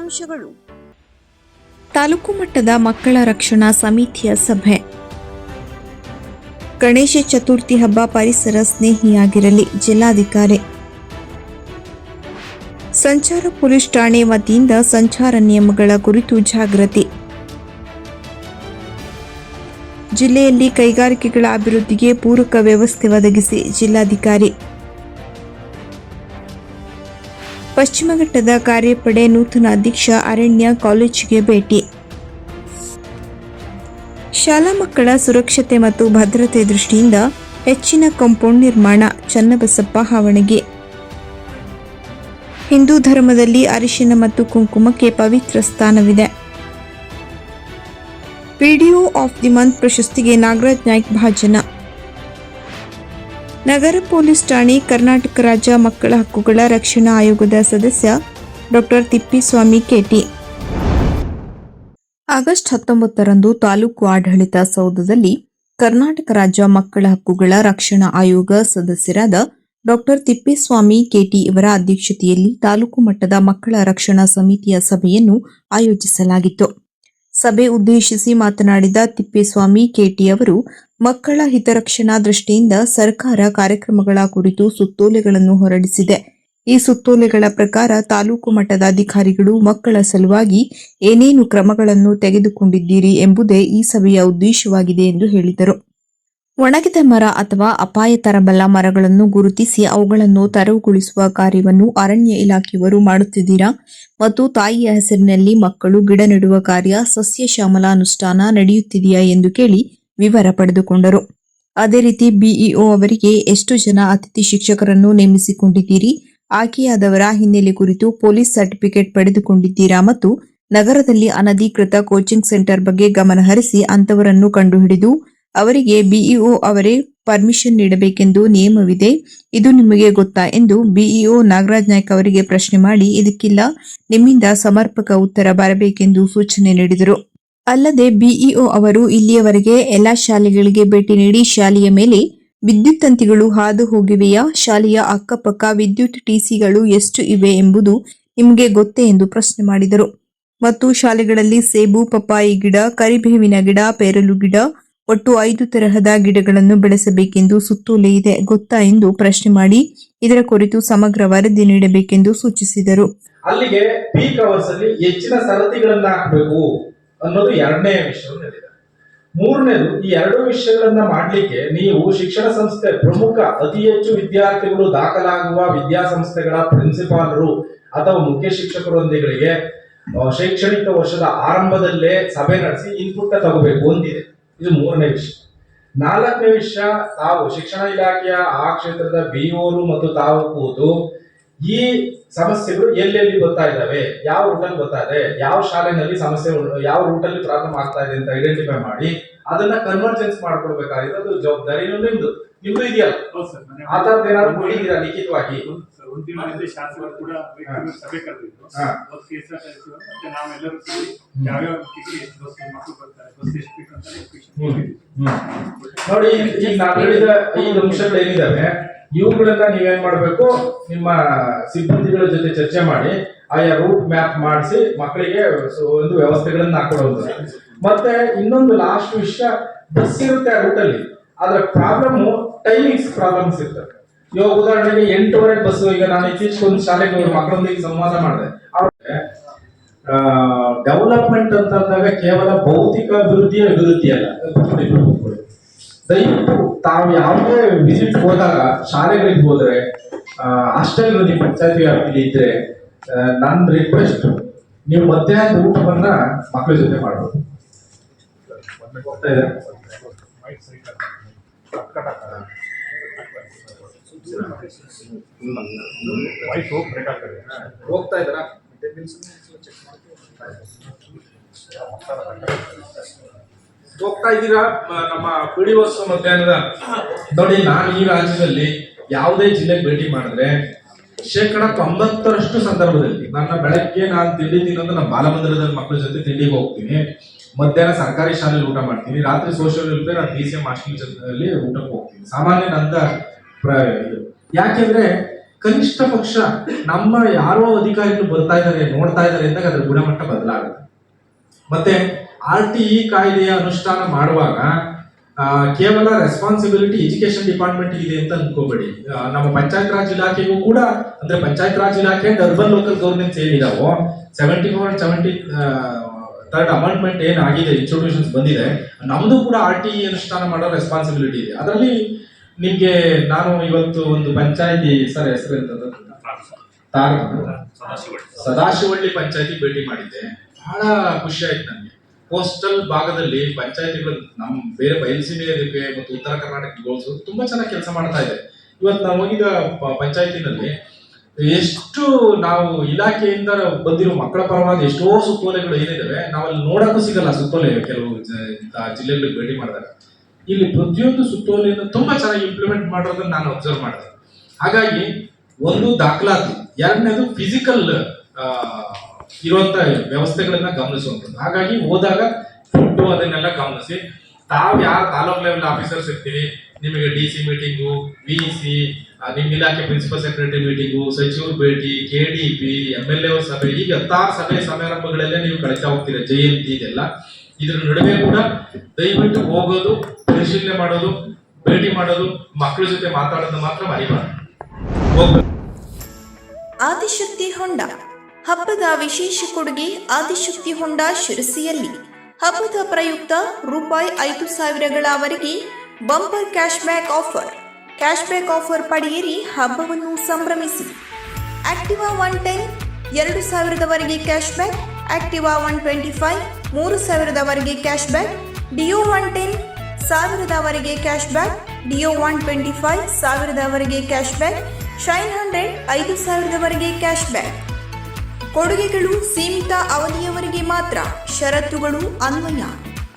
ಮುಖ್ಯಾಂಶಗಳು ತಾಲೂಕು ಮಟ್ಟದ ಮಕ್ಕಳ ರಕ್ಷಣಾ ಸಮಿತಿಯ ಸಭೆ. ಗಣೇಶ ಚತುರ್ಥಿ ಹಬ್ಬ ಪರಿಸರ ಸ್ನೇಹಿಯಾಗಿರಲಿ ಜಿಲ್ಲಾಧಿಕಾರಿ. ಸಂಚಾರ ಪೊಲೀಸ್ ಠಾಣೆ ವತಿಯಿಂದ ಸಂಚಾರ ನಿಯಮಗಳ ಕುರಿತು ಜಾಗೃತಿ. ಜಿಲ್ಲೆಯಲ್ಲಿ ಕೈಗಾರಿಕೆಗಳ ಅಭಿವೃದ್ಧಿಗೆ ಪೂರಕ ವ್ಯವಸ್ಥೆ ಒದಗಿಸಿ ಜಿಲ್ಲಾಧಿಕಾರಿ. ಪಶ್ಚಿಮ ಘಟ್ಟದ ಕಾರ್ಯಪಡೆ ನೂತನ ಅಧ್ಯಕ್ಷ ಅರಣ್ಯ ಕಾಲೇಜಿಗೆ ಭೇಟಿ. ಶಾಲಾ ಮಕ್ಕಳ ಸುರಕ್ಷತೆ ಮತ್ತು ಭದ್ರತೆ ದೃಷ್ಟಿಯಿಂದ ಹೆಚ್ಚಿನ ಕಾಂಪೌಂಡ್ ನಿರ್ಮಾಣ ಚನ್ನಬಸಪ್ಪ ಹಾವಣಗಿ. ಹಿಂದೂ ಧರ್ಮದಲ್ಲಿ ಅರಿಶಿನ ಮತ್ತು ಕುಂಕುಮಕ್ಕೆ ಪವಿತ್ರ ಸ್ಥಾನವಿದೆ. ಪಿಡಿಒ ಆಫ್ ದಿ ಮಂತ್ ಪ್ರಶಸ್ತಿಗೆ ನಾಗರಾಜ್ ನಾಯ್ಕ್ ಭಾಜನ. ನಗರ ಪೊಲೀಸ್ ಠಾಣೆ ಕರ್ನಾಟಕ ರಾಜ್ಯ ಮಕ್ಕಳ ಹಕ್ಕುಗಳ ರಕ್ಷಣಾ ಆಯೋಗದ ಸದಸ್ಯ ಡಾಕ್ಟರ್ ತಿಪ್ಪಿಸ್ವಾಮಿ ಕೆಟಿ. ಆಗಸ್ಟ್ ಹತ್ತೊಂಬತ್ತರಂದು ತಾಲೂಕು ಆಡಳಿತ ಸೌಧದಲ್ಲಿ ಕರ್ನಾಟಕ ರಾಜ್ಯ ಮಕ್ಕಳ ಹಕ್ಕುಗಳ ರಕ್ಷಣಾ ಆಯೋಗ ಸದಸ್ಯರಾದ ಡಾಕ್ಟರ್ ತಿಪ್ಪೇಸ್ವಾಮಿ ಕೆಟಿ ಇವರ ಅಧ್ಯಕ್ಷತೆಯಲ್ಲಿ ತಾಲೂಕು ಮಟ್ಟದ ಮಕ್ಕಳ ರಕ್ಷಣಾ ಸಮಿತಿಯ ಸಭೆಯನ್ನು ಆಯೋಜಿಸಲಾಗಿತ್ತು. ಸಭೆ ಉದ್ದೇಶಿಸಿ ಮಾತನಾಡಿದ ತಿಪ್ಪೇಸ್ವಾಮಿ ಕೆಟಿ ಅವರು ಮಕ್ಕಳ ಹಿತರಕ್ಷಣಾ ದೃಷ್ಟಿಯಿಂದ ಸರ್ಕಾರ ಕಾರ್ಯಕ್ರಮಗಳ ಕುರಿತು ಸುತ್ತೋಲೆಗಳನ್ನು ಹೊರಡಿಸಿದೆ. ಈ ಸುತ್ತೋಲೆಗಳ ಪ್ರಕಾರ ತಾಲೂಕು ಮಟ್ಟದ ಅಧಿಕಾರಿಗಳು ಮಕ್ಕಳ ಸಲುವಾಗಿ ಏನೇನು ಕ್ರಮಗಳನ್ನು ತೆಗೆದುಕೊಂಡಿದ್ದೀರಿ ಎಂಬುದೇ ಈ ಸಭೆಯ ಉದ್ದೇಶವಾಗಿದೆ ಎಂದು ಹೇಳಿದರು. ಒಣಗಿದ ಮರ ಅಥವಾ ಅಪಾಯ ತರಬಲ್ಲ ಮರಗಳನ್ನು ಗುರುತಿಸಿ ಅವುಗಳನ್ನು ತೆರವುಗೊಳಿಸುವ ಕಾರ್ಯವನ್ನು ಅರಣ್ಯ ಇಲಾಖೆಯವರು ಮಾಡುತ್ತಿದ್ದೀರಾ? ಮತ್ತು ತಾಯಿಯ ಹೆಸರಿನಲ್ಲಿ ಮಕ್ಕಳು ಗಿಡ ನೆಡುವ ಕಾರ್ಯ, ಸಸ್ಯ ಶ್ಯಾಮಲ ಅನುಷ್ಠಾನ ನಡೆಯುತ್ತಿದೆಯಾ ಎಂದು ಕೇಳಿ ವಿವರ ಪಡೆದುಕೊಂಡರು. ಅದೇ ರೀತಿ ಬಿಇಒ ಅವರಿಗೆ ಎಷ್ಟು ಜನ ಅತಿಥಿ ಶಿಕ್ಷಕರನ್ನು ನೇಮಿಸಿಕೊಂಡಿದ್ದೀರಿ? ಆಯ್ಕೆಯಾದವರ ಹಿನ್ನೆಲೆ ಕುರಿತು ಪೊಲೀಸ್ ಸರ್ಟಿಫಿಕೇಟ್ ಪಡೆದುಕೊಂಡಿದ್ದೀರಾ? ಮತ್ತು ನಗರದಲ್ಲಿ ಅನಧಿಕೃತ ಕೋಚಿಂಗ್ ಸೆಂಟರ್ ಬಗ್ಗೆ ಗಮನಹರಿಸಿ ಅಂತವರನ್ನು ಕಂಡುಹಿಡಿದು ಅವರಿಗೆ ಬಿಇಒ ಅವರೇ ಪರ್ಮಿಷನ್ ನೀಡಬೇಕೆಂದು ನಿಯಮವಿದೆ. ಇದು ನಿಮಗೆ ಗೊತ್ತಾ ಎಂದು ಬಿಇಒ ನಾಗರಾಜ್ ನಾಯ್ಕ ಅವರಿಗೆ ಪ್ರಶ್ನೆ ಮಾಡಿ ಇದಕ್ಕಿಲ್ಲ, ನಿಮ್ಮಿಂದ ಸಮರ್ಪಕ ಉತ್ತರ ಬರಬೇಕೆಂದು ಸೂಚನೆ ನೀಡಿದರು. ಅಲ್ಲದೆ ಬಿಇಒ ಅವರು ಇಲ್ಲಿಯವರೆಗೆ ಎಲ್ಲಾ ಶಾಲೆಗಳಿಗೆ ಭೇಟಿ ನೀಡಿ ಶಾಲೆಯ ಮೇಲೆ ವಿದ್ಯುತ್ ತಂತಿಗಳು ಹಾದು ಹೋಗಿವೆಯಾ, ಶಾಲೆಯ ಅಕ್ಕಪಕ್ಕ ವಿದ್ಯುತ್ ಟಿಸಿಗಳು ಎಷ್ಟು ಇವೆ ಎಂಬುದು ನಿಮಗೆ ಗೊತ್ತೇ ಎಂದು ಪ್ರಶ್ನೆ ಮಾಡಿದರು. ಮತ್ತು ಶಾಲೆಗಳಲ್ಲಿ ಸೇಬು, ಪಪ್ಪಾಯಿ ಗಿಡ, ಕರಿಬೇವಿನ ಗಿಡ, ಪೇರಲು ಗಿಡ ಒಟ್ಟು ಐದು ತರಹದ ಗಿಡಗಳನ್ನು ಬೆಳೆಸಬೇಕೆಂದು ಸುತ್ತೋಲೆ ಇದೆ. ಗೊತ್ತಾ ಎಂದು ಪ್ರಶ್ನೆ ಮಾಡಿ ಇದರ ಕುರಿತು ಸಮಗ್ರ ವರದಿ ನೀಡಬೇಕೆಂದು ಸೂಚಿಸಿದರು. ಅಲ್ಲಿಗೆ ಪೀಕ್ ಅವರ್ಸ್ ಅಲ್ಲಿ ಹೆಚ್ಚಿನ ಸರತಿಗಳನ್ನ ಹಾಕಬೇಕು ಅನ್ನೋದು ಎರಡನೇ ವಿಷಯ ಮೂರನೇದು, ಈ ಎರಡು ವಿಷಯಗಳನ್ನ ಮಾಡ್ಲಿಕ್ಕೆ ನೀವು ಶಿಕ್ಷಣ ಸಂಸ್ಥೆ ಪ್ರಮುಖ, ಅತಿ ಹೆಚ್ಚು ವಿದ್ಯಾರ್ಥಿಗಳು ದಾಖಲಾಗುವ ವಿದ್ಯಾಸಂಸ್ಥೆಗಳ ಪ್ರಿನ್ಸಿಪಾಲರು ಅಥವಾ ಮುಖ್ಯ ಶಿಕ್ಷಕರೊಂದಿಗಳಿಗೆ ಶೈಕ್ಷಣಿಕ ವರ್ಷದ ಆರಂಭದಲ್ಲೇ ಸಭೆ ನಡೆಸಿ ಇನ್ಪುಟ್ ತಗೋಬೇಕು ಅಂತಿದೆ ಇದು ಮೂರನೇ ವಿಷಯ. ನಾಲ್ಕನೇ ವಿಷಯ ತಾವು ಶಿಕ್ಷಣ ಇಲಾಖೆಯ ಆ ಕ್ಷೇತ್ರದ ಬಿಒರು ಮತ್ತು ತಾವು ಕೂತು ಈ ಸಮಸ್ಯೆಗಳು ಎಲ್ಲೆಲ್ಲಿ ಬರ್ತಾ ಇದ್ದಾವೆ ಯಾವ ರೂಟಲ್ಲಿ ಬರ್ತಾ ಇದೆ ಯಾವ ಶಾಲೆನಲ್ಲಿ ಸಮಸ್ಯೆ ಯಾವ ರೂಟಲ್ಲಿ ಪ್ರಾಬ್ಲಮ್ ಆಗ್ತಾ ಇದೆ ಅಂತ ಐಡೆಂಟಿಫೈ ಮಾಡಿ ಅದನ್ನ ಕನ್ವರ್ಜೆನ್ಸ್ ಮಾಡ್ಕೊಡ್ಬೇಕಾಗಿದೆ ಅದು ಜವಾಬ್ದಾರಿ ನಿಮ್ದು. ನಿಮ್ದು ಇದೆಯಲ್ಲ? ಆ ಥರದ್ದು ಏನಾದ್ರು ಕೊಟ್ಟಿದ್ದೀರಾ ಲಿಖಿತವಾಗಿ? ಒಂದು ಒಂದು ದಿನದಿಂದ ಶಾಸಕರು ಕೂಡ ವ್ಯಕ್ತಿಗತ ಸಭೆ ಕರೆದಿದ್ರು. ಒಂದು ಕೇಸ್ ಮತ್ತೆ ನಾವೆಲ್ಲರೂ ಸೇರಿ ಯಾವ್ಯಾವ ವ್ಯಕ್ತಿಗಳು ಎಷ್ಟು ಬಸ್ ಮಕ್ಕಳು ಬರ್ತಾರೆ ಬಸ್ ಎಷ್ಟು ಬೇಕು ಅಂತ ನೋಡಿ ಈಗ ನಾನು ಹೇಳಿದ ಐದು ಅಂಶಗಳು ಏನಿದಾವೆ ಇವುಗಳನ್ನ ನೀವೇನ್ ಮಾಡ್ಬೇಕು? ನಿಮ್ಮ ಸಿಬ್ಬಂದಿಗಳ ಜೊತೆ ಚರ್ಚೆ ಮಾಡಿ ಆಯಾ ರೂಟ್ ಮ್ಯಾಪ್ ಮಾಡಿಸಿ ಮಕ್ಕಳಿಗೆ ಒಂದು ವ್ಯವಸ್ಥೆಗಳನ್ನ ಹಾಕೊಡೋದು ಮತ್ತೆ ಇನ್ನೊಂದು ಲಾಸ್ಟ್ ವಿಷಯ ಬಸ್ ಇರುತ್ತೆ ಆ ರೂಟಲ್ಲಿ ಅದರ ಪ್ರಾಬ್ಲಮ್ ಟೈಮಿಂಗ್ಸ್ ಪ್ರಾಬ್ಲಮ್ಸ್ ಇರ್ತವೆ. ಇವಾಗ ಉದಾಹರಣೆಗೆ ಎಂಟುವರೆ ಬಸ್ ಈಗ ನಾನು ಇತ್ತೀಚೆಗೆ ಒಂದು ಶಾಲೆಗೆ ಮಕ್ಕಳೊಂದಿಗೆ ಸಂವಾದ ಮಾಡಿದೆ. ಡೆವಲಪ್ಮೆಂಟ್ ಡೆವಲಪ್ಮೆಂಟ್ ಅಂತಂದಾಗ ಕೇವಲ ಭೌತಿಕ ಅಭಿವೃದ್ಧಿಯ ಅಭಿವೃದ್ಧಿ ಅಲ್ಲ. ದಯವಿಟ್ಟು ತಾವು ಯಾವುದೇ ವಿಸಿಟ್ ಹೋದಾಗ, ಶಾಲೆಗಳಿಗೆ ಹೋದ್ರೆ ಹಾಸ್ಟೆಲ್ ನಿಮ್ಮ ಪಂಚಾಯತಿ ವ್ಯಾಪ್ತಿಲಿ ಇದ್ರೆ ನನ್ನ ರಿಕ್ವೆಸ್ಟ್ ನೀವು ಮಧ್ಯಾಹ್ನದ ಊಟವನ್ನ ಮಕ್ಕಳ ಜೊತೆ ಮಾಡ್ಬೋದು. ಗೊತ್ತಾ ಇದೆ ಹೋಗ್ತಾ ಇದ್ದಾರಾ? ಹೋಗ್ತಾ ಇದ್ದೀರಾ? ನಮ್ಮ ಪಿಡಿ ವರ್ಷ ಮಧ್ಯಾಹ್ನದ. ನೋಡಿ, ನಾನು ಈ ರಾಜ್ಯದಲ್ಲಿ ಯಾವುದೇ ಜಿಲ್ಲೆಗೆ ಭೇಟಿ ಮಾಡಿದ್ರೆ ಶೇಕಡ ತೊಂಬತ್ತರಷ್ಟು ಸಂದರ್ಭದಲ್ಲಿ ನನ್ನ ಬೆಳಗ್ಗೆ ನಾನು ತಿಂಡಿ ತಿನ್ನೋದು ನಮ್ಮ ಬಾಲಮಂದಿರದಲ್ಲಿ ಮಕ್ಕಳ ಜೊತೆ ತಿಂಡಿಗೆ ಹೋಗ್ತೀನಿ. ಮಧ್ಯಾಹ್ನ ಸರ್ಕಾರಿ ಶಾಲೆಯಲ್ಲಿ ಊಟ ಮಾಡ್ತೀನಿ. ರಾತ್ರಿ ಸೋಷಿಯಲ್ ವೆಲ್ಫೇರ್ ನಾನು ಪಿ ಸಿ ಎಂ ಹಾಸ್ಟೆಲ್ ಜೊತೆಯಲ್ಲಿ ಊಟಕ್ಕೆ ಹೋಗ್ತೀನಿ. ಸಾಮಾನ್ಯ ನಂದ ಪ್ರ ಇದು. ಯಾಕೆಂದ್ರೆ ಕನಿಷ್ಠ ಪಕ್ಷ ನಮ್ಮ ಯಾರೋ ಅಧಿಕಾರಿಗಳು ಬರ್ತಾ ಇದ್ದಾರೆ, ನೋಡ್ತಾ ಇದ್ದಾರೆ ಅಂದಾಗ ಅದರ ಗುಣಮಟ್ಟ ಬದಲಾಗುತ್ತೆ. ಮತ್ತೆ ಆರ್ ಟಿ ಇ ಕಾಯ್ದೆಯ ಅನುಷ್ಠಾನ ಮಾಡುವಾಗ ಕೇವಲ ರೆಸ್ಪಾನ್ಸಿಬಿಲಿಟಿ ಎಜುಕೇಶನ್ ಡಿಪಾರ್ಟ್ಮೆಂಟ್ ಇದೆ ಅಂತ ಅನ್ಕೋಬೇಡಿ. ನಮ್ಮ ಪಂಚಾಯತ್ ರಾಜ್ ಇಲಾಖೆಗೂ ಕೂಡ, ಅಂದ್ರೆ ಪಂಚಾಯತ್ ರಾಜ್ ಇಲಾಖೆ and urban local governance ಏನಿದಾವೋ seventy four seventy third amendment ಏನಾಗಿದೆ ಇನ್ಸ್ಟಿಟ್ಯೂಷನ್ಸ್ ಬಂದಿದೆ, ನಮ್ದು ಕೂಡ ಆರ್ ಟಿ ಇ ಅನುಷ್ಠಾನ ಮಾಡೋ ರೆಸ್ಪಾನ್ಸಿಬಿಲಿಟಿ ಇದೆ. ಅದರಲ್ಲಿ ನಿಮ್ಗೆ ನಾನು ಇವತ್ತು ಒಂದು ಪಂಚಾಯತಿ ಸರ್ ಹೆಸರು ಎಂತದ್ದು ಸದಾಶಿವಳ್ಳಿ ಪಂಚಾಯತಿ ಭೇಟಿ ಮಾಡಿದ್ದೆ. ಬಹಳ ಖುಷಿ ಆಯ್ತು ನನಗೆ ಕೋಸ್ಟಲ್ ಭಾಗದಲ್ಲಿ ಪಂಚಾಯತಿಗಳು ನಮ್ ಬೇರೆ ಬಯಲುಸೀಮೆ ಇದಕ್ಕೆ ಮತ್ತು ಉತ್ತರ ಕರ್ನಾಟಕ ಗೋಲ್ಸ್ ತುಂಬಾ ಚೆನ್ನಾಗಿ ಕೆಲಸ ಮಾಡ್ತಾ ಇದೆ. ಇವತ್ತು ನಾವು ಹೋಗಿದ ಪಂಚಾಯತಿನಲ್ಲಿ ಎಷ್ಟು ನಾವು ಇಲಾಖೆಯಿಂದ ಬಂದಿರೋ ಮಕ್ಕಳ ಪರವಾಗಿ ಎಷ್ಟೋ ಸುತ್ತೋಲೆಗಳು ಏನಿದಾವೆ, ನಾವಲ್ಲಿ ನೋಡಕ್ಕೂ ಸಿಗಲ್ಲ ಸುತ್ತೋಲೆ ಕೆಲವು ಜಿಲ್ಲೆಗಳಿಗೆ ಭೇಟಿ ಮಾಡಿದಾಗ. ಇಲ್ಲಿ ಪ್ರತಿಯೊಂದು ಸುತ್ತೋಲೆಯನ್ನು ತುಂಬಾ ಚೆನ್ನಾಗಿ ಇಂಪ್ಲಿಮೆಂಟ್ ಮಾಡೋದನ್ನ ನಾನು ಅಬ್ಸರ್ವ್ ಮಾಡಿದೆ. ಹಾಗಾಗಿ ಒಂದು ದಾಖಲಾತಿ, ಎರಡನೇದು ಫಿಸಿಕಲ್ ಇರುವಂತ ವ್ಯವಸ್ಥೆಗಳನ್ನ ಗಮನಿಸುವಂಥದ್ದು. ಹಾಗಾಗಿ ಹೋದಾಗ ಫುಡ್ ಅದನ್ನೆಲ್ಲ ಗಮನಿಸಿ, ತಾವು ಯಾರು ತಾಲೂಕ್ ಲೆವೆಲ್ ಆಫೀಸರ್ಸ್ ಇರ್ತೀರಿ, ನಿಮಗೆ D C meeting V C ನಿಮ್ಮ ಇಲಾಖೆ ಪ್ರಿನ್ಸಿಪಲ್ ಸೆಕ್ರೆಟರಿ ಮೀಟಿಂಗು ಸಚಿವರು ಭೇಟಿ K D P M L A ಸಭೆ, ಈಗ ಹತ್ತಾರು ಸಭೆ ಸಮಾರಂಭಗಳಲ್ಲೇ ನೀವು ಕಳಿತಾ ಹೋಗ್ತೀರಾ, ಜಯಂತಿ ಇದೆಲ್ಲ. ಇದ್ರ ನಡುವೆ ಕೂಡ ದಯವಿಟ್ಟು ಹೋಗೋದು, ಪರಿಶೀಲನೆ ಮಾಡೋದು, ಭೇಟಿ ಮಾಡೋದು ಮಕ್ಕಳ ಜೊತೆ ಮಾತಾಡೋದು ಮಾತ್ರ ಮರಿಬಾರ್ದು. ಆದಿಶಕ್ತಿ ಹೊಂಡ. ಹಬ್ಬದ ವಿಶೇಷ ಕೊಡುಗೆ ಆದಿಶಕ್ತಿ ಹೊಂಡ ಶಿರಸಿಯಲ್ಲಿ. ಹಬ್ಬದ ಪ್ರಯುಕ್ತ ರೂಪಾಯಿ ಐದು ಸಾವಿರಗಳವರೆಗೆ bumper cashback offer. Cashback offer ಪಡೆಯಿರಿ, ಹಬ್ಬವನ್ನು ಸಂಭ್ರಮಿಸಿ. ಆಕ್ಟಿವಾ ಒನ್ ಟೆನ್ ಎರಡು ಸಾವಿರದವರೆಗೆ cash back Activa one twenty five ಮೂರು ಸಾವಿರದವರೆಗೆ cash back Dio one ten ಸಾವಿರದವರೆಗೆ cash back Dio one twenty five ಸಾವಿರದವರೆಗೆ ಕ್ಯಾಶ್ ಬ್ಯಾಕ್ ಶೈನ್ ಹಂಡ್ರೆಡ್ ಐದು ಸಾವಿರದವರೆಗೆ ಕ್ಯಾಶ್ ಬ್ಯಾಕ್ ಕೊಡುಗೆಗಳು ಸೀಮಿತ ಅವಧಿಯವರೆಗೆ ಮಾತ್ರ. ಷರತ್ತುಗಳು ಅನ್ವಯ.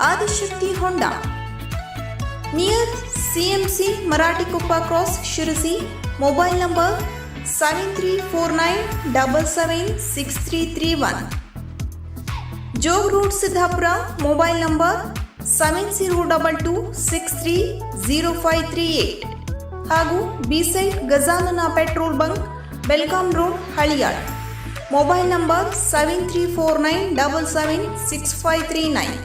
Adishakti Honda. Near CMC Marathikoppa cross Sirsi mobile number seven three four nine double seven six three three one Jog road Siddapura mobile number seven zero double two six three zero five three eight ಹಾಗೂ beside Gajanana petrol bunk Belgaum road Haliyal mobile number seven three four nine double seven six five three nine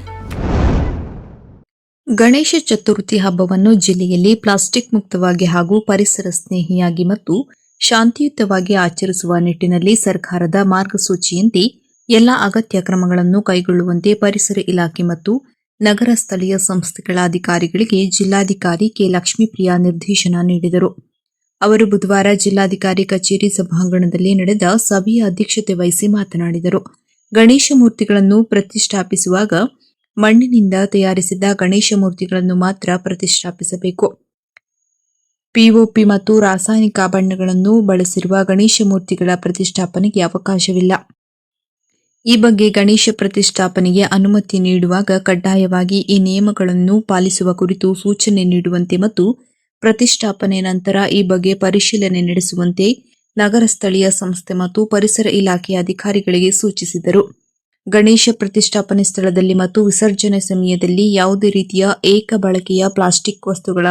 Ganesha Chaturthi ಹಬ್ಬವನ್ನು ಜಿಲ್ಲೆಯಲ್ಲಿ plastic ಮುಕ್ತವಾಗಿ ಹಾಗೂ ಪರಿಸರ ಸ್ನೇಹಿಯಾಗಿ ಮತ್ತು ಶಾಂತಿಯುತವಾಗಿ ಆಚರಿಸುವ ನಿಟ್ಟಿನಲ್ಲಿ ಸರ್ಕಾರದ ಮಾರ್ಗಸೂಚಿಯಂತೆ ಎಲ್ಲ ಅಗತ್ಯ ಕ್ರಮಗಳನ್ನು ಕೈಗೊಳ್ಳುವಂತೆ ಪರಿಸರ ಇಲಾಖೆ ಮತ್ತು ನಗರ ಸ್ಥಳೀಯ ಸಂಸ್ಥೆಗಳ ಅಧಿಕಾರಿಗಳಿಗೆ ಜಿಲ್ಲಾಧಿಕಾರಿ ಕೆ. ಲಕ್ಷ್ಮೀಪ್ರಿಯಾ ನಿರ್ದೇಶನ ನೀಡಿದರು. ಅವರು ಬುಧವಾರ ಜಿಲ್ಲಾಧಿಕಾರಿ ಕಚೇರಿ ಸಭಾಂಗಣದಲ್ಲಿ ನಡೆದ ಸಭೆಯ ಅಧ್ಯಕ್ಷತೆ ವಹಿಸಿ ಮಾತನಾಡಿದರು. ಗಣೇಶ ಮೂರ್ತಿಗಳನ್ನು ಪ್ರತಿಷ್ಠಾಪಿಸುವಾಗ ಮಣ್ಣಿನಿಂದ ತಯಾರಿಸಿದ ಗಣೇಶ ಮೂರ್ತಿಗಳನ್ನು ಮಾತ್ರ ಪ್ರತಿಷ್ಠಾಪಿಸಬೇಕು. ಪಿಒಪಿ ಮತ್ತು ರಾಸಾಯನಿಕ ಬಣ್ಣಗಳನ್ನು ಬಳಸಿರುವ ಗಣೇಶ ಮೂರ್ತಿಗಳ ಪ್ರತಿಷ್ಠಾಪನೆಗೆ ಅವಕಾಶವಿಲ್ಲ. ಈ ಬಗ್ಗೆ ಗಣೇಶ ಪ್ರತಿಷ್ಠಾಪನೆಗೆ ಅನುಮತಿ ನೀಡುವಾಗ ಕಡ್ಡಾಯವಾಗಿ ಈ ನಿಯಮಗಳನ್ನು ಪಾಲಿಸುವ ಕುರಿತು ಸೂಚನೆ ನೀಡುವಂತೆ ಮತ್ತು ಪ್ರತಿಷ್ಠಾಪನೆ ನಂತರ ಈ ಬಗ್ಗೆ ಪರಿಶೀಲನೆ ನಡೆಸುವಂತೆ ನಗರ ಸ್ಥಳೀಯ ಸಂಸ್ಥೆ ಮತ್ತು ಪರಿಸರ ಇಲಾಖೆಯ ಅಧಿಕಾರಿಗಳಿಗೆ ಸೂಚಿಸಿದರು. ಗಣೇಶ ಪ್ರತಿಷ್ಠಾಪನೆ ಸ್ಥಳದಲ್ಲಿ ಮತ್ತು ವಿಸರ್ಜನೆ ಸಮಯದಲ್ಲಿ ಯಾವುದೇ ರೀತಿಯ ಏಕ ಬಳಕೆಯ ಪ್ಲಾಸ್ಟಿಕ್ ವಸ್ತುಗಳ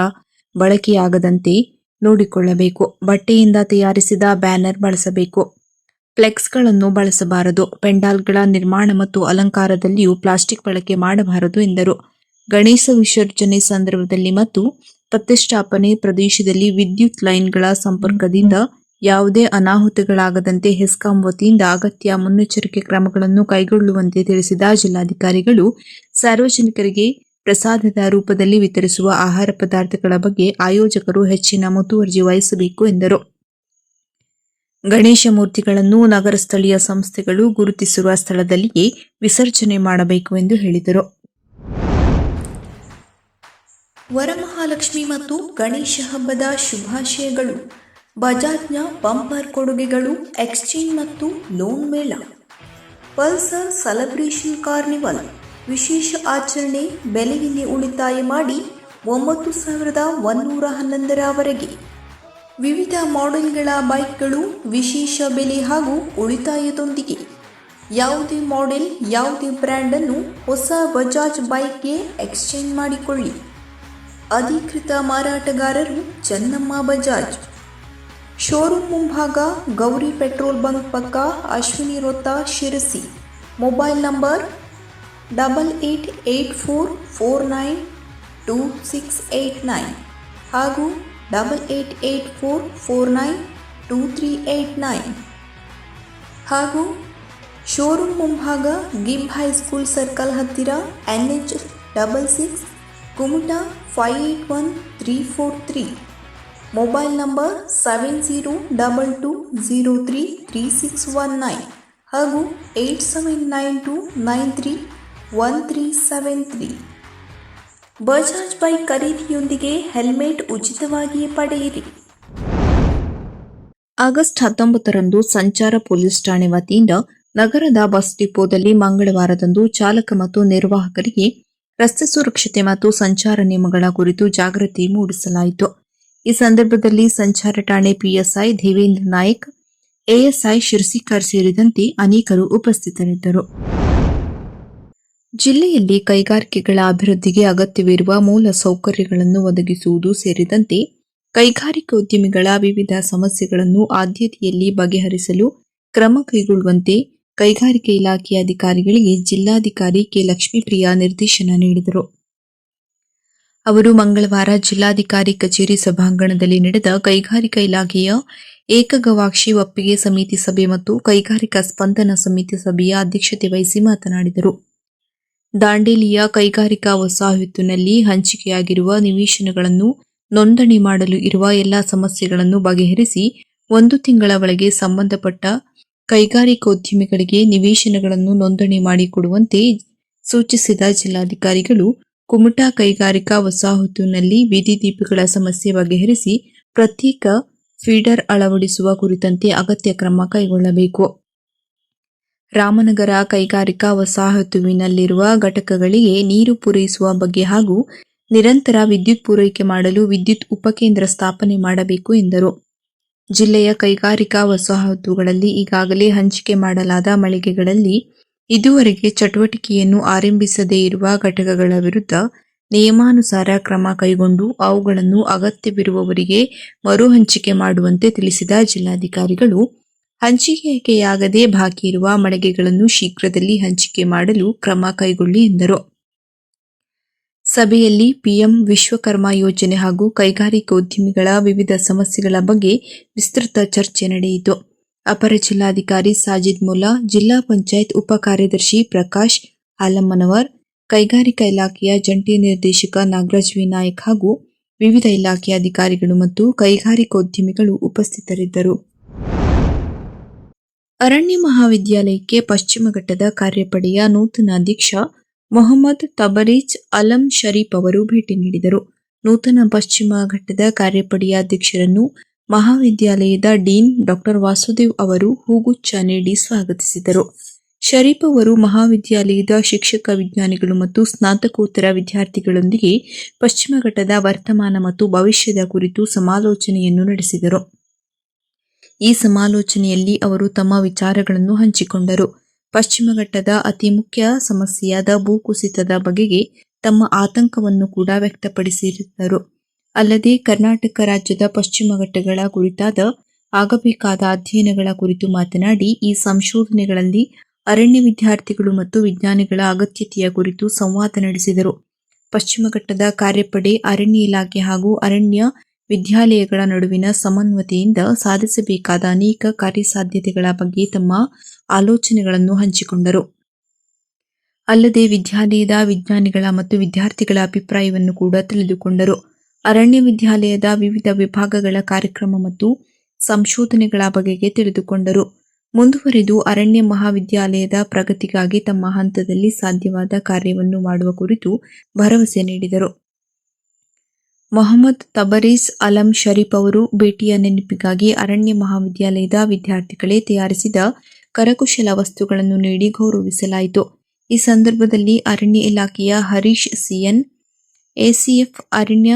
ಬಳಕೆಯಾಗದಂತೆ ನೋಡಿಕೊಳ್ಳಬೇಕು. ಬಟ್ಟೆಯಿಂದ ತಯಾರಿಸಿದ ಬ್ಯಾನರ್ ಬಳಸಬೇಕು. ಫ್ಲೆಕ್ಸ್ಗಳನ್ನು ಬಳಸಬಾರದು. ಪೆಂಡಾಲ್ಗಳ ನಿರ್ಮಾಣ ಮತ್ತು ಅಲಂಕಾರದಲ್ಲಿಯೂ ಪ್ಲಾಸ್ಟಿಕ್ ಬಳಕೆ ಮಾಡಬಾರದು ಎಂದರು. ಗಣೇಶ ವಿಸರ್ಜನೆ ಸಂದರ್ಭದಲ್ಲಿ ಮತ್ತು ಪ್ರತಿಷ್ಠಾಪನೆ ಪ್ರದೇಶದಲ್ಲಿ ವಿದ್ಯುತ್ ಲೈನ್ಗಳ ಸಂಪರ್ಕದಿಂದ ಯಾವುದೇ ಅನಾಹುತಗಳಾಗದಂತೆ ಹೆಸ್ಕಾಂ ವತಿಯಿಂದ ಅಗತ್ಯ ಮುನ್ನೆಚ್ಚರಿಕೆ ಕ್ರಮಗಳನ್ನು ಕೈಗೊಳ್ಳುವಂತೆ ತಿಳಿಸಿದ ಜಿಲ್ಲಾಧಿಕಾರಿಗಳು, ಸಾರ್ವಜನಿಕರಿಗೆ ಪ್ರಸಾದದ ರೂಪದಲ್ಲಿ ವಿತರಿಸುವ ಆಹಾರ ಪದಾರ್ಥಗಳ ಬಗ್ಗೆ ಆಯೋಜಕರು ಹೆಚ್ಚಿನ ಮುತುವರ್ಜಿ ವಹಿಸಬೇಕು ಎಂದರು. ಗಣೇಶ ಮೂರ್ತಿಗಳನ್ನು ನಗರ ಸ್ಥಳೀಯ ಸಂಸ್ಥೆಗಳು ಗುರುತಿಸಿರುವ ಸ್ಥಳದಲ್ಲಿಯೇ ವಿಸರ್ಜನೆ ಮಾಡಬೇಕು ಎಂದು ಹೇಳಿದರು. ವರಮಹಾಲಕ್ಷ್ಮಿ ಮತ್ತು ಗಣೇಶ ಹಬ್ಬದ ಶುಭಾಶಯಗಳು. ಬಜಾಜ್ನ ಬಂಪರ್ ಕೊಡುಗೆಗಳು, ಎಕ್ಸ್ಚೇಂಜ್ ಮತ್ತು ಲೋನ್ ಮೇಳ. Pulsar celebration carnival. ವಿಶೇಷ ಆಚರಣೆ ಬೆಲೆಯಲ್ಲಿ ಉಳಿತಾಯ ಮಾಡಿ ಒಂಬತ್ತು ಸಾವಿರದ ಒಂದೂರ ಹನ್ನೊಂದರವರೆಗೆ ವಿವಿಧ ಮಾಡೆಲ್ಗಳ ಬೈಕ್ಗಳು ವಿಶೇಷ ಬೆಲೆ ಹಾಗೂ ಉಳಿತಾಯದೊಂದಿಗೆ. ಯಾವುದೇ ಮಾಡೆಲ್, ಯಾವುದೇ ಬ್ರ್ಯಾಂಡನ್ನು ಹೊಸ ಬಜಾಜ್ ಬೈಕ್ಗೆ ಎಕ್ಸ್ಚೇಂಜ್ ಮಾಡಿಕೊಳ್ಳಿ. ಅಧಿಕೃತ ಮಾರಾಟಗಾರರು ಚನ್ನಮ್ಮ ಬಜಾಜ್. ಶೋರೂಮ್ ಮುಂಭಾಗ ಗೌರಿ ಪೆಟ್ರೋಲ್ ಬಂಕ್ ಪಕ್ಕ ಅಶ್ವಿನಿ ವೃತ್ತ Sirsi. Mobile number double eight eight four four nine two six eight nine ಹಾಗೂ double eight eight four four nine two three eight nine ಹಾಗೂ ಶೋರೂಮ್ ಮುಂಭಾಗ ಗಿಮ್ ಹೈಸ್ಕೂಲ್ ಸರ್ಕಲ್ ಹತ್ತಿರ N H double six Kumta five eight one three four three mobile number seven zero double two zero three three six one nine ಹಾಗೂ eight seven nine two nine three one three seven three. Bajaj bike ಖರೀದಿಯೊಂದಿಗೆ helmet ಉಚಿತವಾಗಿ ಪಡೆಯಿರಿ. August ಹತ್ತೊಂಬತ್ತರಂದು ಸಂಚಾರ police ಠಾಣೆ ವತಿಯಿಂದ ನಗರದ bus ಡಿಪೋದಲ್ಲಿ ಮಂಗಳವಾರದಂದು ಚಾಲಕ ಮತ್ತು ನಿರ್ವಾಹಕರಿಗೆ ರಸ್ತೆ ಸುರಕ್ಷತೆ ಮತ್ತು ಸಂಚಾರ ನಿಯಮಗಳ ಕುರಿತು ಜಾಗೃತಿ ಮೂಡಿಸಲಾಯಿತು. ಈ ಸಂದರ್ಭದಲ್ಲಿ ಸಂಚಾರ ಠಾಣೆ ಪಿಎಸ್ಐ ದೇವೇಂದ್ರ ನಾಯಕ್, ಎಎಸ್ಐ ಶಿರ್ಸಿಕರ್ ಸೇರಿದಂತೆ ಅನೇಕರು ಉಪಸ್ಥಿತರಿದ್ದರು. ಜಿಲ್ಲೆಯಲ್ಲಿ ಕೈಗಾರಿಕೆಗಳ ಅಭಿವೃದ್ಧಿಗೆ ಅಗತ್ಯವಿರುವ ಮೂಲ ಸೌಕರ್ಯಗಳನ್ನು ಒದಗಿಸುವುದು ಸೇರಿದಂತೆ ಕೈಗಾರಿಕೋದ್ಯಮಿಗಳ ವಿವಿಧ ಸಮಸ್ಯೆಗಳನ್ನು ಆದ್ಯತೆಯಲ್ಲಿ ಬಗೆಹರಿಸಲು ಕ್ರಮ ಕೈಗೊಳ್ಳುವಂತೆ ಕೈಗಾರಿಕೆ ಇಲಾಖೆ ಅಧಿಕಾರಿಗಳಿಗೆ ಜಿಲ್ಲಾಧಿಕಾರಿ ಕೆ ಲಕ್ಷ್ಮೀಪ್ರಿಯಾ ನಿರ್ದೇಶನ ನೀಡಿದರು. ಅವರು ಮಂಗಳವಾರ ಜಿಲ್ಲಾಧಿಕಾರಿ ಕಚೇರಿ ಸಭಾಂಗಣದಲ್ಲಿ ನಡೆದ ಕೈಗಾರಿಕಾ ಇಲಾಖೆಯ ಏಕಗವಾಕ್ಷಿ ಒಪ್ಪಿಗೆ ಸಮಿತಿ ಸಭೆ ಮತ್ತು ಕೈಗಾರಿಕಾ ಸ್ಪಂದನ ಸಮಿತಿ ಸಭೆಯ ಅಧ್ಯಕ್ಷತೆ ವಹಿಸಿ ಮಾತನಾಡಿದರು. ದಾಂಡೇಲಿಯ ಕೈಗಾರಿಕಾ ವಸಾಹತಿನಲ್ಲಿ ಹಂಚಿಕೆಯಾಗಿರುವ ನಿವೇಶನಗಳನ್ನು ನೋಂದಣಿ ಮಾಡಲು ಇರುವ ಎಲ್ಲಾ ಸಮಸ್ಯೆಗಳನ್ನು ಬಗೆಹರಿಸಿ ಒಂದು ತಿಂಗಳ ಒಳಗೆ ಸಂಬಂಧಪಟ್ಟ ಕೈಗಾರಿಕೋದ್ಯಮಿಗಳಿಗೆ ನಿವೇಶನಗಳನ್ನು ನೋಂದಣಿ ಮಾಡಿಕೊಡುವಂತೆ ಸೂಚಿಸಿದ ಜಿಲ್ಲಾಧಿಕಾರಿಗಳು ಕುಮಟಾ ಕೈಗಾರಿಕಾ ವಸಾಹತುನಲ್ಲಿ ಬೀದಿ ದೀಪಗಳ ಸಮಸ್ಯೆ ಬಗೆಹರಿಸಿ ಪ್ರತ್ಯೇಕ ಫೀಡರ್ ಅಳವಡಿಸುವ ಕುರಿತಂತೆ ಅಗತ್ಯ ಕ್ರಮ ಕೈಗೊಳ್ಳಬೇಕು. ರಾಮನಗರ ಕೈಗಾರಿಕಾ ವಸಾಹತುವಿನಲ್ಲಿರುವ ಘಟಕಗಳಿಗೆ ನೀರು ಪೂರೈಸುವ ಬಗ್ಗೆ ಹಾಗೂ ನಿರಂತರ ವಿದ್ಯುತ್ ಪೂರೈಕೆ ಮಾಡಲು ವಿದ್ಯುತ್ ಉಪಕೇಂದ್ರ ಸ್ಥಾಪನೆ ಮಾಡಬೇಕು ಎಂದರು. ಜಿಲ್ಲೆಯ ಕೈಗಾರಿಕಾ ವಸಾಹತುಗಳಲ್ಲಿ ಈಗಾಗಲೇ ಹಂಚಿಕೆ ಮಾಡಲಾದ ಮಳಿಗೆಗಳಲ್ಲಿ ಇದುವರೆಗೆ ಚಟುವಟಿಕೆಯನ್ನು ಆರಂಭಿಸದೇ ಇರುವ ಘಟಕಗಳ ವಿರುದ್ಧ ನಿಯಮಾನುಸಾರ ಕ್ರಮ ಕೈಗೊಂಡು ಅವುಗಳನ್ನು ಅಗತ್ಯವಿರುವವರಿಗೆ ಮರು ಹಂಚಿಕೆ ಮಾಡುವಂತೆ ತಿಳಿಸಿದ ಜಿಲ್ಲಾಧಿಕಾರಿಗಳು ಹಂಚಿಕೆಯಾಗದೆ ಬಾಕಿ ಇರುವ ಮಳಿಗೆಗಳನ್ನು ಶೀಘ್ರದಲ್ಲಿ ಹಂಚಿಕೆ ಮಾಡಲು ಕ್ರಮ ಕೈಗೊಳ್ಳಿ ಎಂದರು. ಸಭೆಯಲ್ಲಿ ಪಿಎಂ ವಿಶ್ವಕರ್ಮ ಯೋಜನೆ ಹಾಗೂ ಕೈಗಾರಿಕೋದ್ಯಮಿಗಳ ವಿವಿಧ ಸಮಸ್ಯೆಗಳ ಬಗ್ಗೆ ವಿಸ್ತೃತ ಚರ್ಚೆ ನಡೆಯಿತು. ಅಪರ ಜಿಲ್ಲಾಧಿಕಾರಿ ಸಾಜಿದ್ ಮುಲ್ಲಾ, ಜಿಲ್ಲಾ ಪಂಚಾಯತ್ ಉಪ ಕಾರ್ಯದರ್ಶಿ ಪ್ರಕಾಶ್ ಆಲಮ್ಮನವರ್ ಕೈಗಾರಿಕಾ ಇಲಾಖೆಯ ಜಂಟಿ ನಿರ್ದೇಶಕ ನಾಗರಾಜ್ ವಿ. ನಾಯಕ್ ಹಾಗೂ ವಿವಿಧ ಇಲಾಖೆಯ ಅಧಿಕಾರಿಗಳು ಮತ್ತು ಕೈಗಾರಿಕೋದ್ಯಮಿಗಳು ಉಪಸ್ಥಿತರಿದ್ದರು. ಅರಣ್ಯ ಮಹಾವಿದ್ಯಾಲಯಕ್ಕೆ ಪಶ್ಚಿಮ ಘಟ್ಟದ ಕಾರ್ಯಪಡೆಯ ನೂತನ ಅಧ್ಯಕ್ಷ ಮೊಹಮ್ಮದ್ ತಬರೀಜ್ ಅಲಂ ಶರೀಫ್ ಅವರು ಭೇಟಿ ನೀಡಿದರು. ನೂತನ ಪಶ್ಚಿಮ ಘಟ್ಟದ ಕಾರ್ಯಪಡೆಯ ಅಧ್ಯಕ್ಷರನ್ನು ಮಹಾವಿದ್ಯಾಲಯದ ಡೀನ್ ಡಾಕ್ಟರ್ ವಾಸುದೇವ್ ಅವರು ಹೂಗುಚ್ಛ ನೀಡಿ ಸ್ವಾಗತಿಸಿದರು. ಶರೀಫ್ ಅವರು ಮಹಾವಿದ್ಯಾಲಯದ ಶಿಕ್ಷಕ ವಿಜ್ಞಾನಿಗಳು ಮತ್ತು ಸ್ನಾತಕೋತ್ತರ ವಿದ್ಯಾರ್ಥಿಗಳೊಂದಿಗೆ ಪಶ್ಚಿಮ ಘಟ್ಟದ ವರ್ತಮಾನ ಮತ್ತು ಭವಿಷ್ಯದ ಕುರಿತು ಸಮಾಲೋಚನೆಯನ್ನು ನಡೆಸಿದರು. ಈ ಸಮಾಲೋಚನೆಯಲ್ಲಿ ಅವರು ತಮ್ಮ ವಿಚಾರಗಳನ್ನು ಹಂಚಿಕೊಂಡರು. ಪಶ್ಚಿಮ ಘಟ್ಟದ ಅತಿ ಮುಖ್ಯ ಸಮಸ್ಯೆಯಾದ ಭೂಕುಸಿತದ ಬಗೆಗೆ ತಮ್ಮ ಆತಂಕವನ್ನು ಕೂಡ ವ್ಯಕ್ತಪಡಿಸಿದ್ದರು ಅಲ್ಲದೆ ಕರ್ನಾಟಕ ರಾಜ್ಯದ ಪಶ್ಚಿಮ ಘಟ್ಟಗಳ ಕುರಿತಾದ ಆಗಬೇಕಾದ ಅಧ್ಯಯನಗಳ ಕುರಿತು ಮಾತನಾಡಿ, ಈ ಸಂಶೋಧನೆಗಳಲ್ಲಿ ಅರಣ್ಯ ವಿದ್ಯಾರ್ಥಿಗಳು ಮತ್ತು ವಿಜ್ಞಾನಿಗಳ ಅಗತ್ಯತೆಯ ಕುರಿತು ಸಂವಾದ ನಡೆಸಿದರು. ಪಶ್ಚಿಮ ಘಟ್ಟದ ಕಾರ್ಯಪಡೆ, ಅರಣ್ಯ ಇಲಾಖೆ ಹಾಗೂ ಅರಣ್ಯ ವಿದ್ಯಾಲಯಗಳ ನಡುವಿನ ಸಮನ್ವತೆಯಿಂದ ಸಾಧಿಸಬೇಕಾದ ಅನೇಕ ಕಾರ್ಯಸಾಧ್ಯತೆಗಳ ಬಗ್ಗೆ ತಮ್ಮ ಆಲೋಚನೆಗಳನ್ನು ಹಂಚಿಕೊಂಡರು. ಅಲ್ಲದೆ ವಿದ್ಯಾಲಯದ ವಿಜ್ಞಾನಿಗಳ ಮತ್ತು ವಿದ್ಯಾರ್ಥಿಗಳ ಅಭಿಪ್ರಾಯವನ್ನು ಕೂಡ ತಿಳಿದುಕೊಂಡರು. ಅರಣ್ಯ ವಿದ್ಯಾಲಯದ ವಿವಿಧ ವಿಭಾಗಗಳ ಕಾರ್ಯಕ್ರಮ ಮತ್ತು ಸಂಶೋಧನೆಗಳ ಬಗೆಗೆ ತಿಳಿದುಕೊಂಡರು. ಮುಂದುವರೆದು ಅರಣ್ಯ ಮಹಾವಿದ್ಯಾಲಯದ ಪ್ರಗತಿಗಾಗಿ ತಮ್ಮ ಹಂತದಲ್ಲಿ ಸಾಧ್ಯವಾದ ಕಾರ್ಯವನ್ನು ಮಾಡುವ ಕುರಿತು ಭರವಸೆ ನೀಡಿದರು. ಮೊಹಮ್ಮದ್ ತಬರೀಸ್ ಅಲಂ ಶರೀಫ್ ಅವರು ಭೇಟಿಯ ನೆನಪಿಗಾಗಿ ಅರಣ್ಯ ಮಹಾವಿದ್ಯಾಲಯದ ವಿದ್ಯಾರ್ಥಿಗಳೇ ತಯಾರಿಸಿದ ಕರಕುಶಲ ವಸ್ತುಗಳನ್ನು ನೀಡಿ ಗೌರವಿಸಲಾಯಿತು. ಈ ಸಂದರ್ಭದಲ್ಲಿ ಅರಣ್ಯ ಇಲಾಖೆಯ ಹರೀಶ್ ಸಿಎನ್ ಎಸಿಎಫ್ ಅರಣ್ಯ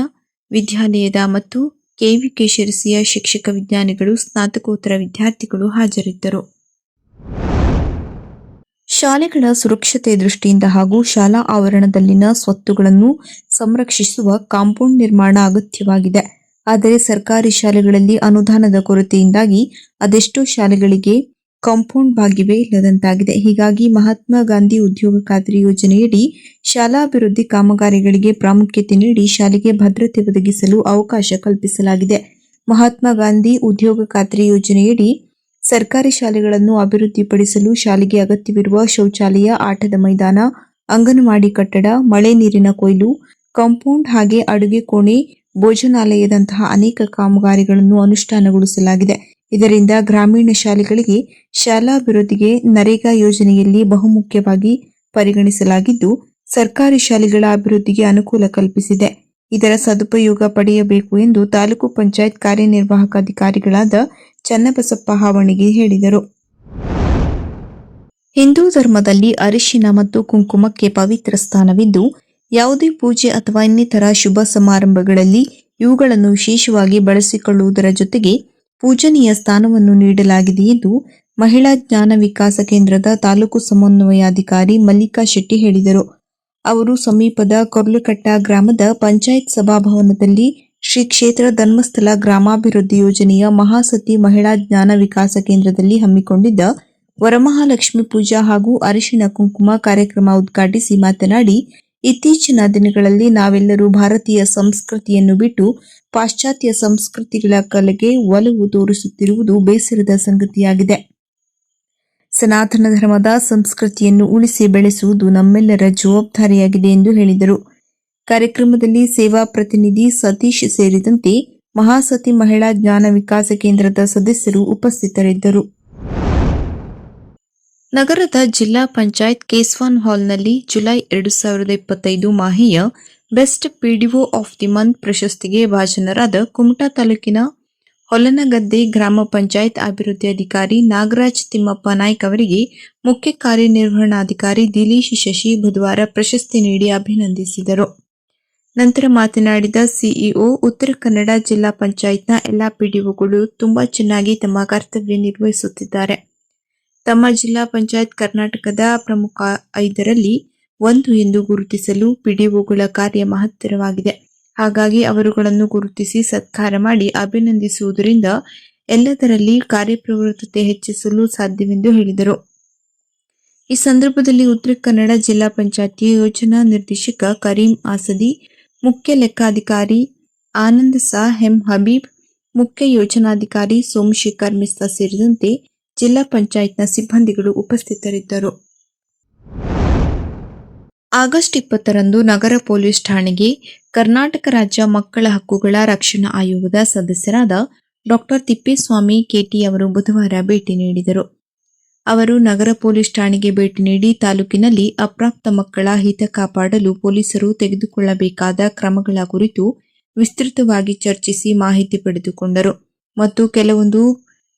ವಿದ್ಯಾಲಯದ ಮತ್ತು ಕೆವಿ ಶಿರಸಿಯ ಶಿಕ್ಷಕ ವಿಜ್ಞಾನಿಗಳು, ಸ್ನಾತಕೋತ್ತರ ವಿದ್ಯಾರ್ಥಿಗಳು ಹಾಜರಿದ್ದರು. ಶಾಲೆಗಳ ಸುರಕ್ಷತೆ ದೃಷ್ಟಿಯಿಂದ ಹಾಗೂ ಶಾಲಾ ಆವರಣದಲ್ಲಿನ ಸ್ವತ್ತುಗಳನ್ನು ಸಂರಕ್ಷಿಸುವ ಕಾಂಪೌಂಡ್ ನಿರ್ಮಾಣ ಅಗತ್ಯವಾಗಿದೆ. ಆದರೆ ಸರ್ಕಾರಿ ಶಾಲೆಗಳಲ್ಲಿ ಅನುದಾನದ ಕೊರತೆಯಿಂದಾಗಿ ಅದೆಷ್ಟೋ ಶಾಲೆಗಳಿಗೆ ಕಾಂಪೌಂಡ್ ಬಾಗಿವೆ ಇಲ್ಲದಂತಾಗಿದೆ. ಹೀಗಾಗಿ ಮಹಾತ್ಮ ಗಾಂಧಿ ಉದ್ಯೋಗ ಖಾತ್ರಿ ಯೋಜನೆಯಡಿ ಶಾಲಾಭಿವೃದ್ಧಿ ಕಾಮಗಾರಿಗಳಿಗೆ ಪ್ರಾಮುಖ್ಯತೆ ನೀಡಿ ಶಾಲೆಗೆ ಭದ್ರತೆ ಒದಗಿಸಲು ಅವಕಾಶ ಕಲ್ಪಿಸಲಾಗಿದೆ. ಮಹಾತ್ಮ ಗಾಂಧಿ ಉದ್ಯೋಗ ಖಾತ್ರಿ ಯೋಜನೆಯಡಿ ಸರ್ಕಾರಿ ಶಾಲೆಗಳನ್ನು ಅಭಿವೃದ್ಧಿಪಡಿಸಲು ಶಾಲೆಗೆ ಅಗತ್ಯವಿರುವ ಶೌಚಾಲಯ, ಆಟದ ಮೈದಾನ, ಅಂಗನವಾಡಿ ಕಟ್ಟಡ, ಮಳೆ ನೀರಿನ ಕೊಯ್ಲು, ಕಾಂಪೌಂಡ್ ಹಾಗೆ ಅಡುಗೆ ಕೋಣೆ, ಭೋಜನಾಲಯದಂತಹ ಅನೇಕ ಕಾಮಗಾರಿಗಳನ್ನು ಅನುಷ್ಠಾನಗೊಳಿಸಲಾಗಿದೆ. ಇದರಿಂದ ಗ್ರಾಮೀಣ ಶಾಲೆಗಳಿಗೆ ಶಾಲಾ ಅಭಿವೃದ್ಧಿಗೆ ನರೇಗಾ ಯೋಜನೆಯಲ್ಲಿ ಬಹುಮುಖ್ಯವಾಗಿ ಪರಿಗಣಿಸಲಾಗಿದ್ದು, ಸರ್ಕಾರಿ ಶಾಲೆಗಳ ಅಭಿವೃದ್ಧಿಗೆ ಅನುಕೂಲ ಕಲ್ಪಿಸಿದೆ. ಇದರ ಸದುಪಯೋಗ ಪಡೆಯಬೇಕು ಎಂದು ತಾಲೂಕು ಪಂಚಾಯತ್ ಕಾರ್ಯನಿರ್ವಾಹಕ ಅಧಿಕಾರಿಗಳಾದ ಚನ್ನಬಸಪ್ಪ ಹಾವಣಿಗೆ ಹೇಳಿದರು. ಹಿಂದೂ ಧರ್ಮದಲ್ಲಿ ಅರಿಶಿನ ಮತ್ತು ಕುಂಕುಮಕ್ಕೆ ಪವಿತ್ರ ಸ್ಥಾನವಿದ್ದು, ಯಾವುದೇ ಪೂಜೆ ಅಥವಾ ಇನ್ನಿತರ ಶುಭ ಸಮಾರಂಭಗಳಲ್ಲಿ ಇವುಗಳನ್ನು ವಿಶೇಷವಾಗಿ ಬಳಸಿಕೊಳ್ಳುವುದರ ಜೊತೆಗೆ ಪೂಜನೀಯ ಸ್ಥಾನವನ್ನು ನೀಡಲಾಗಿದೆ ಎಂದು ಮಹಿಳಾ ಜ್ಞಾನ ವಿಕಾಸ ಕೇಂದ್ರದ ತಾಲೂಕು ಸಮನ್ವಯಾಧಿಕಾರಿ ಮಲ್ಲಿಕಾ ಶೆಟ್ಟಿ ಹೇಳಿದರು. ಅವರು ಸಮೀಪದ ಕೊರ್ಲುಕಟ್ಟ ಗ್ರಾಮದ ಪಂಚಾಯತ್ ಸಭಾಭವನದಲ್ಲಿ ಶ್ರೀ ಕ್ಷೇತ್ರ ಧರ್ಮಸ್ಥಳ ಗ್ರಾಮಾಭಿವೃದ್ಧಿ ಯೋಜನೆಯ ಮಹಾಸತಿ ಮಹಿಳಾ ಜ್ಞಾನ ವಿಕಾಸ ಕೇಂದ್ರದಲ್ಲಿ ಹಮ್ಮಿಕೊಂಡಿದ್ದ ವರಮಹಾಲಕ್ಷ್ಮಿ ಪೂಜಾ ಹಾಗೂ ಅರಿಶಿಣ ಕುಂಕುಮ ಕಾರ್ಯಕ್ರಮ ಉದ್ಘಾಟಿಸಿ ಮಾತನಾಡಿ ಇತ್ತೀಚಿನ ದಿನಗಳಲ್ಲಿ ನಾವೆಲ್ಲರೂ ಭಾರತೀಯ ಸಂಸ್ಕೃತಿಯನ್ನು ಬಿಟ್ಟು ಪಾಶ್ಚಾತ್ಯ ಸಂಸ್ಕೃತಿಗಳ ಕಲೆಗೆ ಒಲವು ತೋರಿಸುತ್ತಿರುವುದು ಬೇಸರದ ಸಂಗತಿಯಾಗಿದೆ. ಸನಾತನ ಧರ್ಮದ ಸಂಸ್ಕೃತಿಯನ್ನು ಉಳಿಸಿ ಬೆಳೆಸುವುದು ನಮ್ಮೆಲ್ಲರ ಜವಾಬ್ದಾರಿಯಾಗಿದೆ ಎಂದು ಹೇಳಿದರು. ಕಾರ್ಯಕ್ರಮದಲ್ಲಿ ಸೇವಾ ಪ್ರತಿನಿಧಿ ಸತೀಶ್ ಸೇರಿದಂತೆ ಮಹಾಸತಿ ಮಹಿಳಾ ಜ್ಞಾನ ವಿಕಾಸ ಕೇಂದ್ರದ ಸದಸ್ಯರು ಉಪಸ್ಥಿತರಿದ್ದರು. ನಗರದ ಜಿಲ್ಲಾ ಪಂಚಾಯತ್ ಕೇಸ್ವಾನ್ ಹಾಲ್ನಲ್ಲಿ ಜುಲೈ ಎರಡು ಸಾವಿರದ ಇಪ್ಪತ್ತೈದು ಮಾಹೆಯ best PDO of the month ಪ್ರಶಸ್ತಿಗೆ ಭಾಜನರಾದ ಕುಮಟಾ ತಾಲೂಕಿನ ಹೊಲನಗದ್ದೆ ಗ್ರಾಮ ಪಂಚಾಯತ್ ಅಭಿವೃದ್ಧಿ ಅಧಿಕಾರಿ ನಾಗರಾಜ್ ತಿಮ್ಮಪ್ಪ ನಾಯ್ಕ್ ಅವರಿಗೆ ಮುಖ್ಯ ಕಾರ್ಯನಿರ್ವಹಣಾಧಿಕಾರಿ ದಿಲೀಶ್ ಶಶಿ ಬುಧವಾರ ಪ್ರಶಸ್ತಿ ನೀಡಿ ಅಭಿನಂದಿಸಿದರು. ನಂತರ ಮಾತನಾಡಿದ ಸಿಇಒ, ಉತ್ತರ ಕನ್ನಡ ಜಿಲ್ಲಾ ಪಂಚಾಯತ್ನ ಎಲ್ಲಾ ಪಿಡಿಒಗಳು ತುಂಬಾ ಚೆನ್ನಾಗಿ ತಮ್ಮ ಕರ್ತವ್ಯ ನಿರ್ವಹಿಸುತ್ತಿದ್ದಾರೆ. ತಮ್ಮ ಜಿಲ್ಲಾ ಪಂಚಾಯತ್ ಕರ್ನಾಟಕದ ಪ್ರಮುಖ ಐದರಲ್ಲಿ ಒಂದು ಎಂದು ಗುರುತಿಸಲು ಪಿಡಿಒಗಳ ಕಾರ್ಯ ಮಹತ್ತರವಾಗಿದೆ. ಹಾಗಾಗಿ ಅವರುಗಳನ್ನು ಗುರುತಿಸಿ ಸತ್ಕಾರ ಮಾಡಿ ಅಭಿನಂದಿಸುವುದರಿಂದ ಎಲ್ಲದರಲ್ಲಿ ಕಾರ್ಯಪ್ರವೃತ್ತತೆ ಹೆಚ್ಚಿಸಲು ಸಾಧ್ಯವೆಂದು ಹೇಳಿದರು. ಈ ಸಂದರ್ಭದಲ್ಲಿ ಉತ್ತರ ಕನ್ನಡ ಜಿಲ್ಲಾ ಪಂಚಾಯತಿ ಯೋಜನಾ ನಿರ್ದೇಶಕ ಕರೀಂ ಆಸದಿ, ಮುಖ್ಯ ಲೆಕ್ಕಾಧಿಕಾರಿ ಆನಂದ್ ಸಾ, ಎಂ ಹಬೀಬ್, ಮುಖ್ಯ ಯೋಜನಾಧಿಕಾರಿ ಸೋಮಶೇಖರ್ ಮಿಸ್ತಾ ಸೇರಿದಂತೆ ಜಿಲ್ಲಾ ಪಂಚಾಯತ್ನ ಸಿಬ್ಬಂದಿಗಳು ಉಪಸ್ಥಿತರಿದ್ದರು. ಆಗಸ್ಟ್ ಇಪ್ಪತ್ತರಂದು ನಗರ ಪೊಲೀಸ್ ಠಾಣೆಗೆ ಕರ್ನಾಟಕ ರಾಜ್ಯ ಮಕ್ಕಳ ಹಕ್ಕುಗಳ ರಕ್ಷಣಾ ಆಯೋಗದ ಸದಸ್ಯರಾದ ಡಾಕ್ಟರ್ ತಿಪ್ಪೇಸ್ವಾಮಿ ಕೆಟಿ ಅವರು ಬುಧವಾರ ಭೇಟಿ ನೀಡಿದರು. ಅವರು ನಗರ ಪೊಲೀಸ್ ಠಾಣೆಗೆ ಭೇಟಿ ನೀಡಿ ತಾಲೂಕಿನಲ್ಲಿ ಅಪ್ರಾಪ್ತ ಮಕ್ಕಳ ಹಿತ ಕಾಪಾಡಲು ಪೊಲೀಸರು ತೆಗೆದುಕೊಳ್ಳಬೇಕಾದ ಕ್ರಮಗಳ ಕುರಿತು ವಿಸ್ತೃತವಾಗಿ ಚರ್ಚಿಸಿ ಮಾಹಿತಿ ಪಡೆದುಕೊಂಡರು ಮತ್ತು ಕೆಲವೊಂದು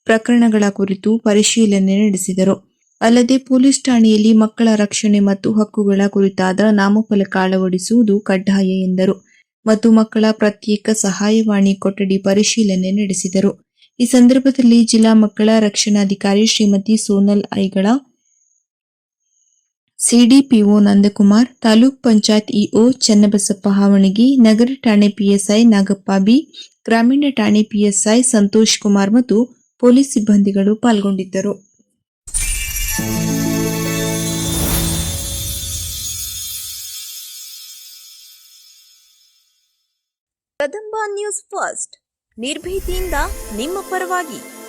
ಪ್ರಕರಣಗಳ ಕುರಿತು ಪರಿಶೀಲನೆ ನಡೆಸಿದರು. ಅಲ್ಲದೆ ಪೊಲೀಸ್ ಠಾಣೆಯಲ್ಲಿ ಮಕ್ಕಳ ರಕ್ಷಣೆ ಮತ್ತು ಹಕ್ಕುಗಳ ಕುರಿತಾದ ನಾಮಫಲಕ ಅಳವಡಿಸುವುದು ಕಡ್ಡಾಯ ಎಂದರು. ಮತ್ತು ಮಕ್ಕಳ ಪ್ರತ್ಯೇಕ ಸಹಾಯವಾಣಿ ಕೊಠಡಿ ಪರಿಶೀಲನೆ ನಡೆಸಿದರು. ಈ ಸಂದರ್ಭದಲ್ಲಿ ಜಿಲ್ಲಾ ಮಕ್ಕಳ ರಕ್ಷಣಾಧಿಕಾರಿ ಶ್ರೀಮತಿ ಸೋನಲ್ ಐಗಳ, ಸಿಡಿಪಿಒ ನಂದಕುಮಾರ್, ತಾಲೂಕ್ ಪಂಚಾಯತ್ ಇಒ ಚನ್ನಬಸಪ್ಪ ಹಾವಣಗಿ, ನಗರ ಠಾಣೆ ಪಿಎಸ್ಐ ನಾಗಪ್ಪ ಬಿ, ಗ್ರಾಮೀಣ ಠಾಣೆ ಪಿಎಸ್ಐ ಸಂತೋಷ್ ಕುಮಾರ್ ಮತ್ತು ಪೊಲೀಸ್ ಸಿಬ್ಬಂದಿಗಳು ಪಾಲ್ಗೊಂಡಿದ್ದರು. Kadamba news first. ನಿರ್ಭೀತಿಯಿಂದ ನಿಮ್ಮ ಪರವಾಗಿ.